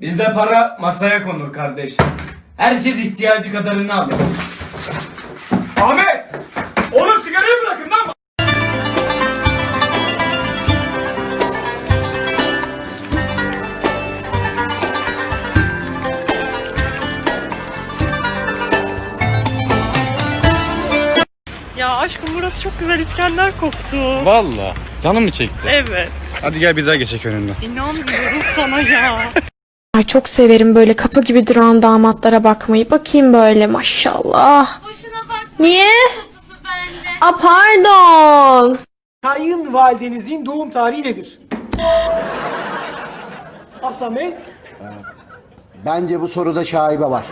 Bizde para masaya konur kardeş. Herkes ihtiyacı kadarını alır. Ahmet! Oğlum sigarayı bırakın lan! Ya aşkım burası çok güzel İskender koktu. Valla. Canım mı çekti? Evet. Hadi gel bir daha geçek önünden. İnanmıyorum sana ya. Ay çok severim böyle kapı gibi duran damatlara bakmayı. Bakayım böyle maşallah. Boşuna bakma. Niye? Bende. A pardon. Kayınvalidenizin doğum tarihi nedir? Bey, Bence bu soruda şaibe var.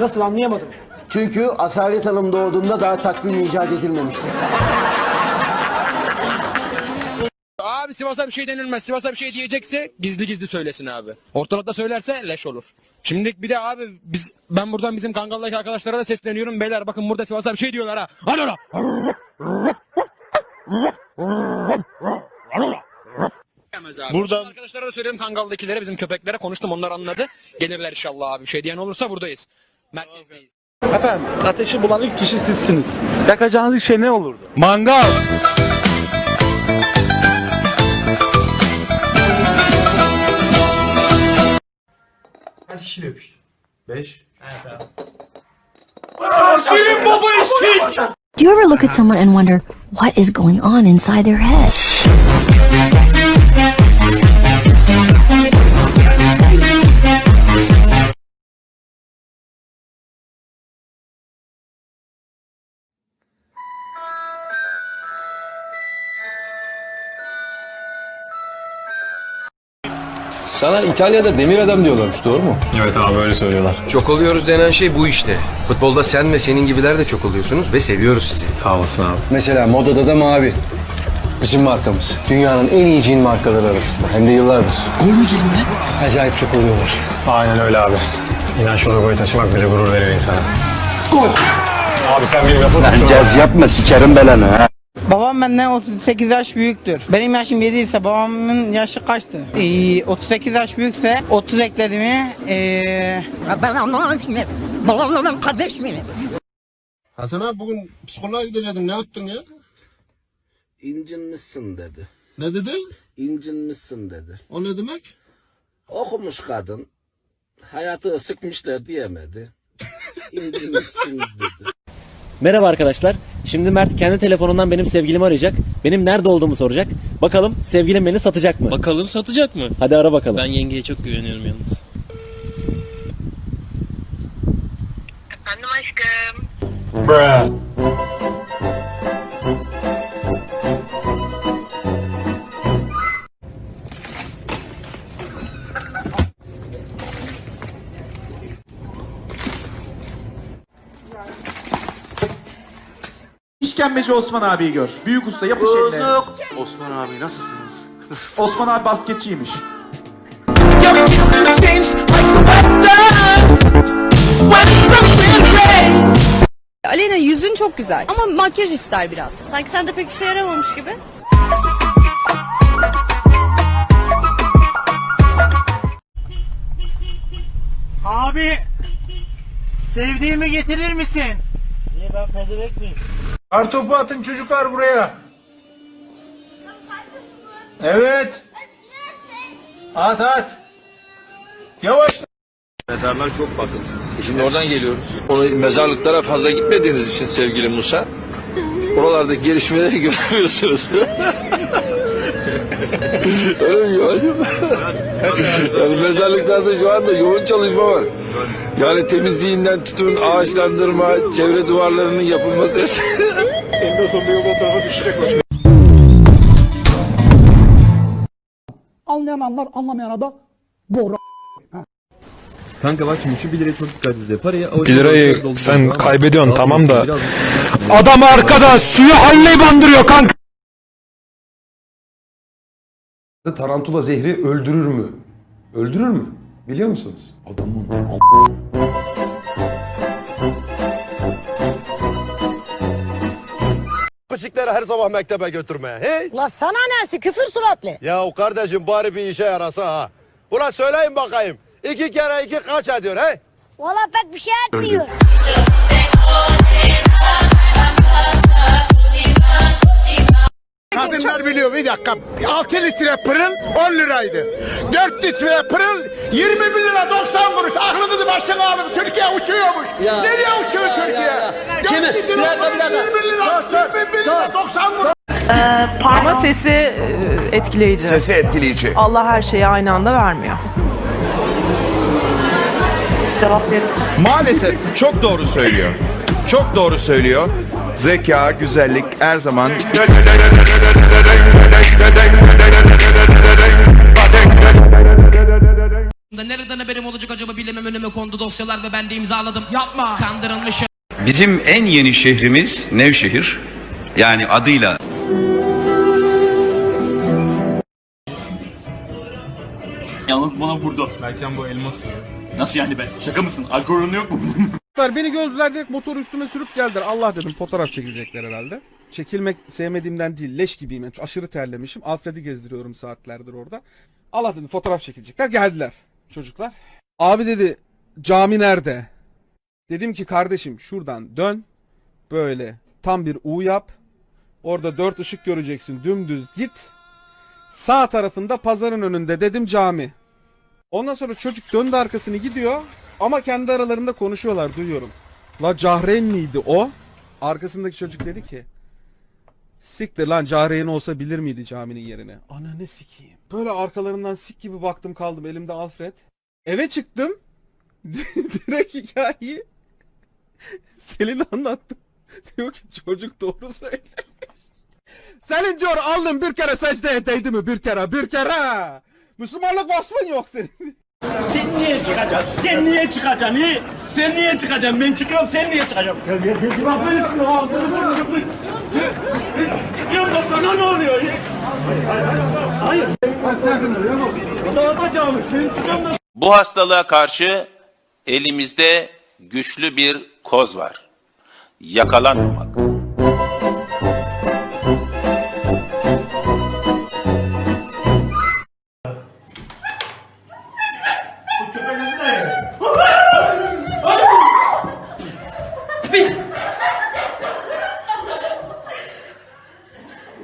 nasıl anlayamadım. Çünkü Asalet Hanım doğduğunda daha takvim icat edilmemişti. Abi Sivas'a bir şey denilmez. Sivas'a bir şey diyecekse gizli gizli söylesin abi. Ortalıkta söylerse leş olur. Şimdi bir de abi biz ben buradan bizim Kangal'daki arkadaşlara da sesleniyorum. Beyler bakın burada Sivas'a bir şey diyorlar ha. Hadi ola. Buradan arkadaşlara da söyledim Kangal'dakilere bizim köpeklere konuştum onlar anladı. Gelirler inşallah abi. Bir şey diyen olursa buradayız. Merkezdeyiz. Efendim ateşi bulan ilk kişi sizsiniz. Yakacağınız şey ne olurdu? Mangal. Kaç kişiyle öpüştün? Beş. Şirin baba eşek! Do you ever look at someone and wonder what is going on inside their head? Sana İtalya'da demir adam diyorlarmış doğru mu? Evet abi öyle söylüyorlar. Çok oluyoruz denen şey bu işte. Futbolda sen ve senin gibiler de çok oluyorsunuz ve seviyoruz sizi. Sağ olasın abi. Mesela modada da mavi. Bizim markamız. Dünyanın en iyi jean markaları arasında. Hem de yıllardır. Gol mü geliyor ne? Acayip çok oluyorlar. Aynen öyle abi. İnan şu logoyu taşımak bile gurur veriyor insana. Gol. Abi sen bir lafı tutsana. yapma sikerim belanı ha. Babam benden 38 yaş büyüktür. Benim yaşım 7 ise babamın yaşı kaçtı? Ee, 38 yaş büyükse 30 ekledi mi? Ee, ben anlamam şimdi. Babamla ben kardeş miyim? Hasan abi bugün psikoloğa gidecektin. Ne yaptın ya? İncinmişsin dedi. Ne dedin? İncinmişsin dedi. O ne demek? Okumuş kadın. Hayatı sıkmışlar diyemedi. İncinmişsin dedi. Merhaba arkadaşlar. Şimdi Mert kendi telefonundan benim sevgilimi arayacak. Benim nerede olduğumu soracak. Bakalım sevgilim beni satacak mı? Bakalım satacak mı? Hadi ara bakalım. Ben yengeye çok güveniyorum yalnız. Efendim aşkım. İşkembeci Osman abiyi gör. Büyük usta yapış eline. Osman abi nasılsınız? Osman abi basketçiymiş. Aleyna yüzün çok güzel ama makyaj ister biraz. Sanki sende pek işe yaramamış gibi. Abi sevdiğimi getirir misin? Kartopu atın çocuklar buraya. Evet. At at. Yavaş. Mezarlar çok bakımsız. Şimdi oradan geliyoruz. Onu mezarlıklara fazla gitmediğiniz için sevgili Musa. Oralarda gelişmeleri göremiyorsunuz. Öyle mi Yoğancığım? yani mezarlıklarda şu anda yoğun çalışma var. Yani temizliğinden tutun ağaçlandırma, çevre duvarlarının yapılması. En sonunda yol o tarafa düşecek. Anlayan anlar anlamayan da bora. Kanka bak şimdi şu 1 liraya çok dikkat edin. Parayı 1 lirayı sen kaybediyorsun tamam da adam arkada suyu halle bandırıyor kanka. Tarantula zehri öldürür mü? Öldürür mü? Biliyor musunuz? Adamın Küçükleri her sabah mektebe götürmeye. Hey! La sana nesi küfür suratlı. Ya kardeşim bari bir işe yarasa ha. Ulan söyleyin bakayım. İki kere iki kaç ediyor he? Valla pek bir şey etmiyor. Kadınlar biliyor bir dakika. 6 litre pırıl 10 liraydı. 4 litre pırıl 20 bin lira 90 kuruş. Aklınızı başına alın. Türkiye uçuyormuş. Nereye uçuyor Türkiye? 4 litre pırıl 20 lira, 20 bin lira 90 kuruş. Ama sesi e, etkileyici. Sesi etkileyici. Allah her şeyi aynı anda vermiyor. Maalesef çok doğru söylüyor. Çok doğru söylüyor. Zeka, güzellik her zaman Nereden haberim olacak acaba bilemem önüme kondu dosyalar ve ben de imzaladım. Yapma. Kandırılmışım. Bizim en yeni şehrimiz Nevşehir. Yani adıyla Yalnız bana vurdu. Mertcan bu elma suyu. Nasıl yani be? Şaka mısın? Alkol oranı yok mu? Beni gördüler direkt motor üstüme sürüp geldiler. Allah dedim fotoğraf çekilecekler herhalde. Çekilmek sevmediğimden değil leş gibiyim. Aşırı terlemişim. Alfred'i gezdiriyorum saatlerdir orada. Allah dedim fotoğraf çekilecekler. Geldiler çocuklar. Abi dedi cami nerede? Dedim ki kardeşim şuradan dön. Böyle tam bir U yap. Orada dört ışık göreceksin. Dümdüz git. Sağ tarafında pazarın önünde dedim cami. Ondan sonra çocuk döndü arkasını gidiyor. Ama kendi aralarında konuşuyorlar duyuyorum. La Cahren miydi o? Arkasındaki çocuk dedi ki Siktir lan Cahreyn olsa bilir miydi caminin yerini? Ananı sikeyim. Böyle arkalarından sik gibi baktım kaldım elimde Alfred. Eve çıktım. Direkt hikayeyi Selin anlattı. Diyor ki çocuk doğru söylemiş. Senin diyor alnın bir kere secdeye değdi mi? Bir kere, bir kere. Müslümanlık vasfın yok senin. Sen niye çıkacaksın? Sen niye çıkacaksın? Niye? Sen niye çıkacaksın? Ben çıkıyorum sen niye çıkacaksın? Çıkıyorum da sana ne oluyor? Hayır. Dağıtacağım. Ben çıkıyorum da Bu hastalığa karşı elimizde güçlü bir koz var. Yakalanmamak.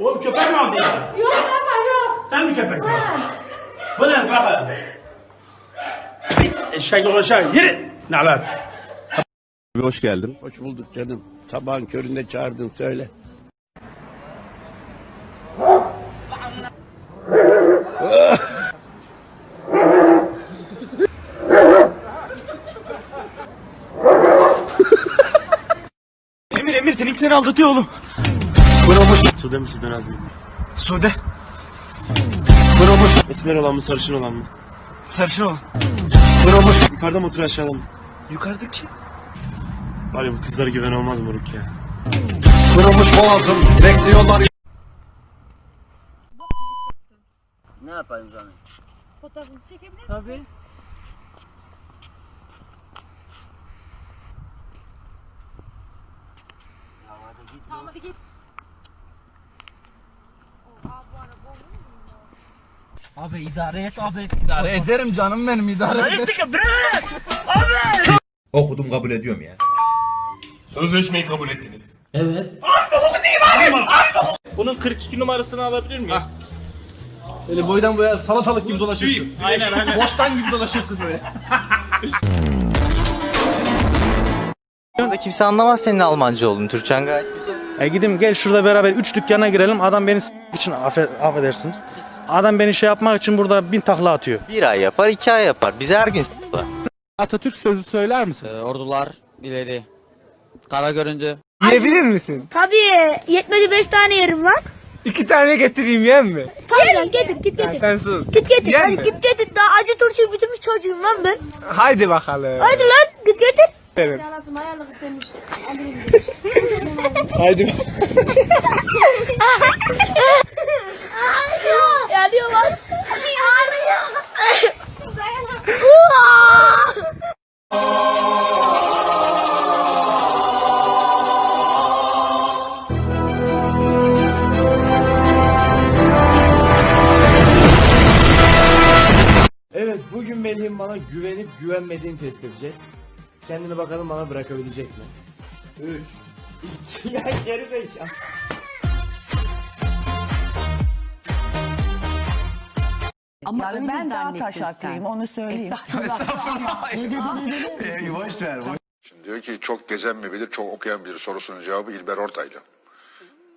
Oğlum köpek mi aldı ya? Yok ama yok. Sen mi köpek? Bu ne baba? Eşek dolaşan yürü. Ne haber? Hoş geldin. Hoş bulduk canım. Sabahın köründe çağırdın söyle. Seni aldatıyor oğlum. Sude mi Sude Nazmi? Sude. Esmer olan mı sarışın olan mı? Sarışın ol. Yukarıda mı oturuyor aşağıda mı? Yukarıdaki. Var ya bu kızlara güven olmaz moruk ya. Kırılmış boğazım. Bekliyorlar. Ne yapayım canım? Fotoğrafını çekebilir misin? Tabii. Tamam hadi git. Abi idare et abi. İdare. Ederim canım benim idare et. Okudum kabul ediyorum ya. Sözleşmeyi kabul ettiniz. Bunun 42 numarasını alabilir miyim? Böyle boydan boya salatalık gibi dolaşırsın. Aynen aynen. Bostan gibi dolaşırsın böyle. Kimse anlamaz senin Almanca olduğunu. Türkçen gayet E gidim gel şurada beraber 3 dükkana girelim. Adam beni s- için affed, affedersiniz. Adam beni şey yapmak için burada bin takla atıyor. Bir ay yapar, iki ay yapar. Bize her gün s**lar. Atatürk sözü söyler misin? ordular ileri. Kara göründü. Yiyebilir misin? Tabii yetmedi 5 tane yerim lan. İki tane getireyim yem mi? Tabii lan getir git getir. Sen sus. Git getir Yer hadi mi? git getir. Daha acı turşuyu bitirmiş çocuğum lan ben. Haydi bakalım. Hadi lan git getir. Haydi. Yanıyor lan. Yanıyor. Evet Evet bugün Melih'in bana güvenip güvenmediğini test edeceğiz. Kendini bakalım bana bırakabilecek mi? 3 2 Ya geri zekalı. Ama ben daha taşaklıyım onu söyleyeyim. boş ver. Şimdi diyor ki çok gezen mi bilir, çok okuyan bilir sorusunun cevabı İlber Ortaylı.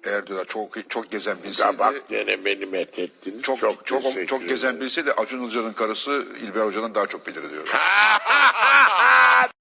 Eğer diyor çok çok gezen bilseydi... bak gene beni methettin. Çok çok çok, çok gezen bilseydi Acun Ilıcalı'nın karısı İlber Hoca'dan daha çok bilir diyor.